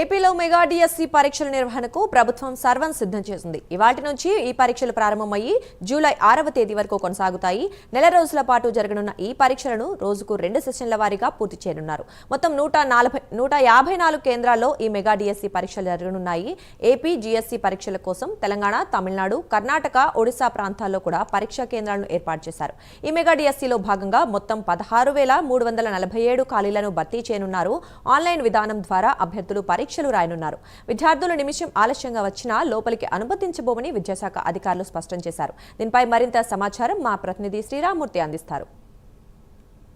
ఏపీలో mega DSC పరీక్షల నిర్వహణకు ప్రభుత్వం సర్వం సిద్ధం చేసింది. ఇవాటి నుంచి ఈ పరీక్షలు ప్రారంభమయ్యి జూలై ఆరవ తేదీ వరకు కొనసాగుతాయి. నెల రోజుల పాటు జరగనున్న ఈ పరీక్షలను రోజుకు రెండు సెషన్ల వారీగా పూర్తి చేయనున్నారు. మొత్తం నూట నలభై నూట యాభై నాలుగు కేంద్రాల్లో ఈ మెగా డిఎస్సి పరీక్షలు జరగనున్నాయి. ఏపీ జిఎస్సి పరీక్షల కోసం తెలంగాణ తమిళనాడు కర్ణాటక ఒడిశా ప్రాంతాల్లో కూడా పరీక్షా కేంద్రాలను ఏర్పాటు చేశారు. ఈ మెగా డిఎస్సీలో భాగంగా మొత్తం పదహారు వేల మూడు వందల నలభై ఏడు ఖాళీలను భర్తీ చేయనున్నారు. ఆన్లైన్ విధానం ద్వారా అభ్యర్థులు పరీక్షలు రాయనున్నారు. విద్యార్థులు నిమిషం ఆలస్యంగా వచ్చినా లోపలికి అనుమతించబోమని విద్యాశాఖ అధికారులు స్పష్టం చేశారు. దీనిపై మరింత సమాచారం మా ప్రతినిధి శ్రీరామూర్తి అందిస్తారు.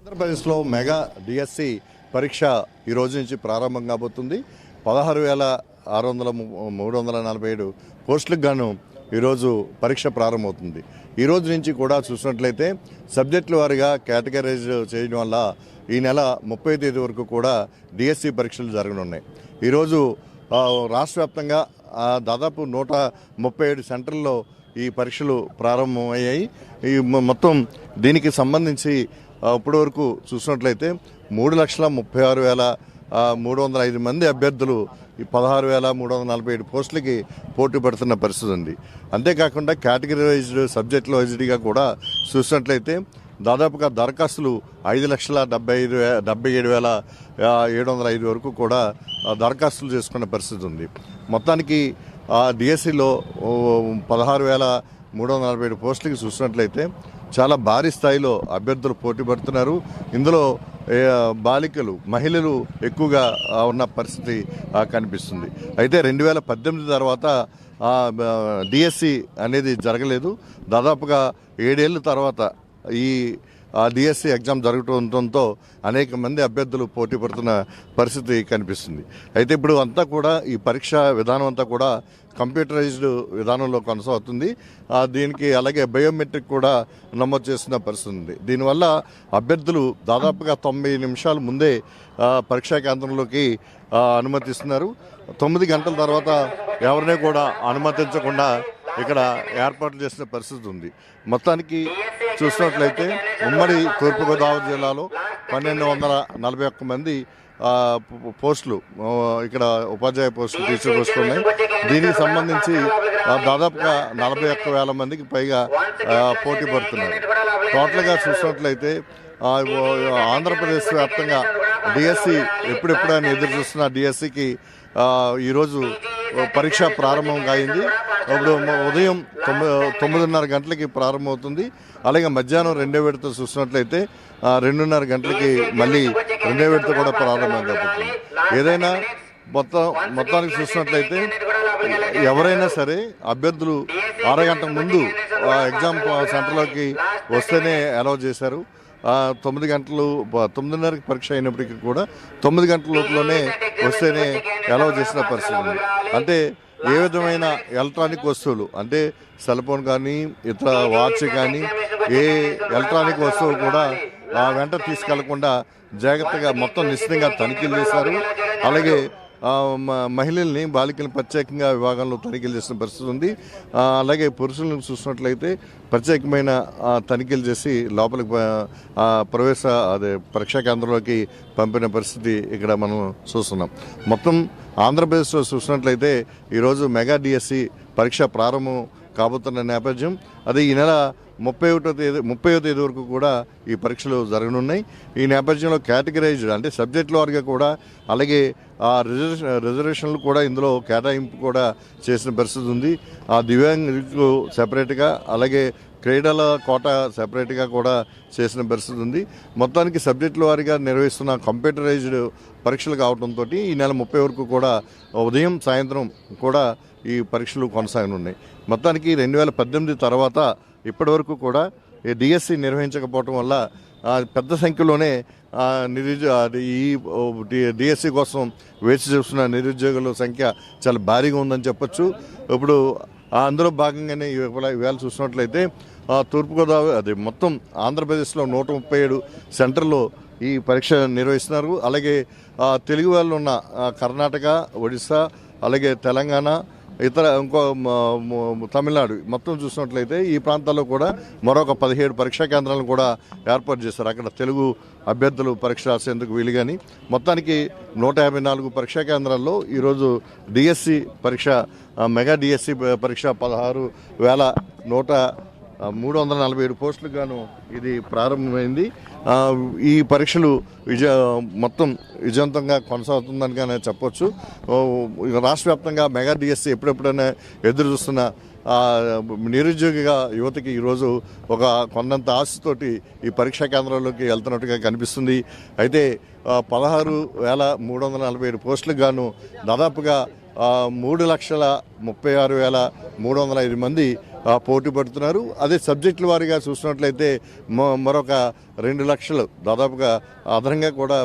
ఆంధ్రప్రదేశ్లో మెగా డిఎస్సి పరీక్ష ఈ రోజు నుంచి ప్రారంభం కాబోతుంది. పదహారు వేల ఆరు వందల మూడు వందల నలభై ఏడు పోస్టులకు గాను ఈరోజు పరీక్ష ప్రారంభమవుతుంది. ఈ రోజు నుంచి కూడా చూసినట్లయితే సబ్జెక్టుల వారీగా కేటగరైజ్ చేయడం వల్ల ఈ నెల ముప్పై తేదీ వరకు కూడా డిఎస్సి పరీక్షలు జరగనున్నాయి. ఈరోజు రాష్ట్ర వ్యాప్తంగా దాదాపు నూట ముప్పై ఏడు సెంటర్లో ఈ పరీక్షలు ప్రారంభమయ్యాయి. ఈ మొత్తం దీనికి సంబంధించి ఆ, ఇప్పటి వరకు చూసినట్లయితే మూడు లక్షల ముప్పై ఆరు వేల మూడు వందల ఐదు మంది అభ్యర్థులు ఈ పదహారు వేల మూడు వందల నలభై ఏడు పోస్టులకి పోటీ పడుతున్న పరిస్థితి ఉంది. అంతేకాకుండా కేటగిరీ వైజ్డ్ సబ్జెక్టుల వైజ్డ్గా కూడా చూసినట్లయితే దాదాపుగా దరఖాస్తులు ఐదు లక్షల డెబ్బై ఐదు వే డెబ్బై ఏడు వేల ఏడు వందల ఐదు వరకు కూడా దరఖాస్తులు చేసుకున్న పరిస్థితి ఉంది. మొత్తానికి డిఎస్సిలో పదహారు వేల మూడు వందల నలభై ఏడు పోస్టులకి చూసినట్లయితే చాలా భారీ స్థాయిలో అభ్యర్థులు పోటీ పడుతున్నారు. ఇందులో బాలికలు మహిళలు ఎక్కువగా ఉన్న పరిస్థితి కనిపిస్తుంది. అయితే రెండు వేల పద్దెనిమిది తర్వాత డిఎస్సి అనేది జరగలేదు. దాదాపుగా ఏడేళ్ళ తర్వాత ఈ డిఎస్సి ఎగ్జామ్ జరుగుతుండటంతో అనేక మంది అభ్యర్థులు పోటీ పడుతున్న పరిస్థితి కనిపిస్తుంది. అయితే ఇప్పుడు అంతా కూడా ఈ పరీక్ష విధానం అంతా కూడా కంప్యూటరైజ్డ్ విధానంలో కొనసాగుతుంది. దీనికి అలాగే బయోమెట్రిక్ కూడా నమోదు చేస్తున్న పరిస్థితి ఉంది. దీనివల్ల అభ్యర్థులు దాదాపుగా తొంభై నిమిషాల ముందే పరీక్షా కేంద్రంలోకి అనుమతిస్తున్నారు. తొమ్మిది గంటల తర్వాత ఎవరిని కూడా అనుమతించకుండా ఇక్కడ ఏర్పాట్లు చేసిన పరిస్థితి ఉంది. మొత్తానికి చూసినట్లయితే ఉమ్మడి తూర్పుగోదావరి జిల్లాలో పన్నెండు వందల నలభై ఒక్క మంది పోస్టులు ఇక్కడ ఉపాధ్యాయ పోస్టులు టీచర్ పోస్టులు ఉన్నాయి దీనికి సంబంధించి దాదాపుగా నలభై ఒక్క వేల మందికి పైగా పోటీ పడుతున్నారు. టోటల్గా చూసినట్లయితే ఆంధ్రప్రదేశ్ వ్యాప్తంగా డిఎస్సి ఎప్పుడెప్పుడైనా ఎదురు చూస్తున్న డిఎస్సికి ఈరోజు పరీక్ష ప్రారంభం కాయింది. ఇప్పుడు ఉదయం తొమ్మిది తొమ్మిదిన్నర గంటలకి ప్రారంభమవుతుంది. అలాగే మధ్యాహ్నం రెండో విడత చూసినట్లయితే రెండున్నర గంటలకి మళ్ళీ రెండో విడత కూడా ప్రారంభం కాబోతుంది. ఏదైనా మొత్తం మొత్తానికి చూసినట్లయితే ఎవరైనా సరే అభ్యర్థులు అరగంట ముందు ఆ, ఎగ్జామ్ సెంటర్లోకి వస్తేనే అలౌ చేశారు. తొమ్మిది గంటలు తొమ్మిదిన్నరకి పరీక్ష అయినప్పటికీ కూడా తొమ్మిది గంటల లోపలనే వస్తేనే అలౌ చేసిన పరిస్థితి అంటే ఏ విధమైన ఎలక్ట్రానిక్ వస్తువులు అంటే సెల్ ఫోన్ కానీ ఇతర వాచ్ కానీ ఏ ఎలక్ట్రానిక్ వస్తువు కూడా ఆ వెంట తీసుకెళ్ళకుండా జాగ్రత్తగా మొత్తం నిశ్చితంగా తనిఖీలు చేశారు. అలాగే మహిళల్ని బాలికల్ని ప్రత్యేకంగా విభాగంలో తనిఖీలు చేసిన పరిస్థితి ఉంది. అలాగే పురుషులను చూసినట్లయితే ప్రత్యేకమైన తనిఖీలు చేసి లోపలికి ప్రవేశ అదే పరీక్షా కేంద్రంలోకి పంపిన పరిస్థితి ఇక్కడ మనం చూస్తున్నాం. మొత్తం ఆంధ్రప్రదేశ్లో చూసినట్లయితే ఈరోజు మెగా డిఎస్సి పరీక్ష ప్రారంభం కాబోతున్న నేపథ్యం. అదే ఈ నెల ముప్పై ఒకటో తేదీ ముప్పై తేదీ వరకు కూడా ఈ పరీక్షలు జరగనున్నాయి. ఈ నేపథ్యంలో కేటగిరైజ్డ్ అంటే సబ్జెక్టుల వారిగా కూడా అలాగే ఆ రిజర్వేషన్ రిజర్వేషన్లు కూడా ఇందులో కేటాయింపు కూడా చేసిన పరిస్థితి ఉంది. ఆ దివ్యాంగులకు సెపరేట్గా అలాగే క్రీడల కోట సెపరేట్గా కూడా చేసిన పరిస్థితి ఉంది. మొత్తానికి సబ్జెక్టుల వారీగా నిర్వహిస్తున్న కంప్యూటరైజ్డ్ పరీక్షలు కావడంతో ఈ నెల ముప్పై వరకు కూడా ఉదయం సాయంత్రం కూడా ఈ పరీక్షలు కొనసాగనున్నాయి. మొత్తానికి రెండు వేల పద్దెనిమిది తర్వాత ఇప్పటి వరకు కూడా ఈ డిఎస్సి నిర్వహించకపోవటం వల్ల పెద్ద సంఖ్యలోనే నిరుద్యోగ నిరుద్యో ఈ డిఎస్సి కోసం వేచి చూస్తున్న నిరుద్యోగుల సంఖ్య చాలా భారీగా ఉందని చెప్పొచ్చు. ఇప్పుడు ఆ, అందులో భాగంగానే ఇవాళ చూసినట్లయితే తూర్పుగోదావరి అది మొత్తం ఆంధ్రప్రదేశ్లో నూట ముప్పై ఏడు సెంటర్లో ఈ పరీక్ష నిర్వహిస్తున్నారు. అలాగే తెలుగు వాళ్ళు ఉన్న కర్ణాటక ఒడిశా అలాగే తెలంగాణ ఇతర ఇంకో తమిళనాడు మొత్తం చూసినట్లయితే ఈ ప్రాంతాల్లో కూడా మరొక పదిహేడు పరీక్షా కేంద్రాలను కూడా ఏర్పాటు చేశారు. అక్కడ తెలుగు అభ్యర్థులు పరీక్ష రాసేందుకు వీలు కానీ మొత్తానికి నూట యాభై నాలుగు పరీక్షా కేంద్రాల్లో ఈరోజు డిఎస్సి పరీక్ష మెగా డిఎస్సి పరీక్ష పదహారు వేల నూట మూడు వందల నలభై ఏడు పోస్టులకు గాను ఇది ప్రారంభమైంది. ఈ పరీక్షలు విజయ మొత్తం విజయవంతంగా కొనసాగుతుందని కానీ చెప్పొచ్చు రాష్ట్ర వ్యాప్తంగా మెగా డిఎస్సి ఎప్పుడెప్పుడైనా ఎదురు చూస్తున్న నిరుద్యోగిగా యువతకి ఈరోజు ఒక కొండంత ఆశతోటి ఈ పరీక్షా కేంద్రాల్లోకి వెళ్తున్నట్టుగా కనిపిస్తుంది. అయితే పదహారు వేల మూడు వందల నలభై ఏడు పోస్టులకు గాను దాదాపుగా మూడు లక్షల ముప్పై ఆరు వేల మూడు వందల ఐదు మంది పోటీ పడుతున్నారు. అదే సబ్జెక్టుల వారీగా చూసినట్లయితే మరొక రెండు లక్షలు దాదాపుగా అదనంగా కూడా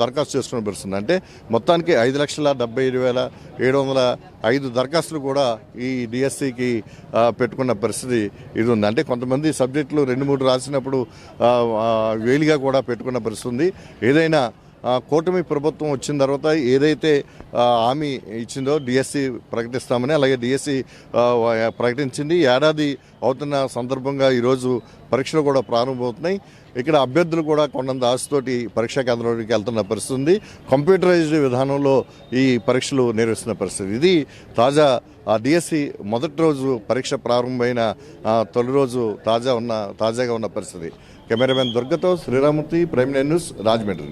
దరఖాస్తు చేసుకుని పరిస్థితుంది అంటే మొత్తానికి ఐదు లక్షల డెబ్బై ఐదు వేల ఏడు వందల ఐదు దరఖాస్తులు కూడా ఈ డిఎస్సికి పెట్టుకున్న పరిస్థితి ఇది ఉంది. అంటే కొంతమంది సబ్జెక్టులు రెండు మూడు రాసినప్పుడు వేలుగా వేలిగా కూడా పెట్టుకున్న పరిస్థితి ఉంది. ఏదైనా కూటమి ప్రభుత్వం వచ్చిన తర్వాత ఏదైతే హామీ ఇచ్చిందో డిఎస్సి ప్రకటిస్తామని అలాగే డిఎస్సి ప్రకటించింది. ఏడాది అవుతున్న సందర్భంగా ఈరోజు పరీక్షలు కూడా ప్రారంభమవుతున్నాయి. ఇక్కడ అభ్యర్థులు కూడా కొండంత ఆశతోటి పరీక్షా కేంద్రంలోకి వెళ్తున్న పరిస్థితి ఉంది కంప్యూటరైజ్డ్ విధానంలో ఈ పరీక్షలు నిర్వహిస్తున్న పరిస్థితి. ఇది తాజా ఆ డిఎస్సి మొదటి రోజు పరీక్ష ప్రారంభమైన తొలి రోజు తాజా ఉన్న తాజాగా ఉన్న పరిస్థితి. కెమెరామెన్ దుర్గతో శ్రీరామూర్తి ప్రైమ్ న్యూస్ రాజమండ్రి.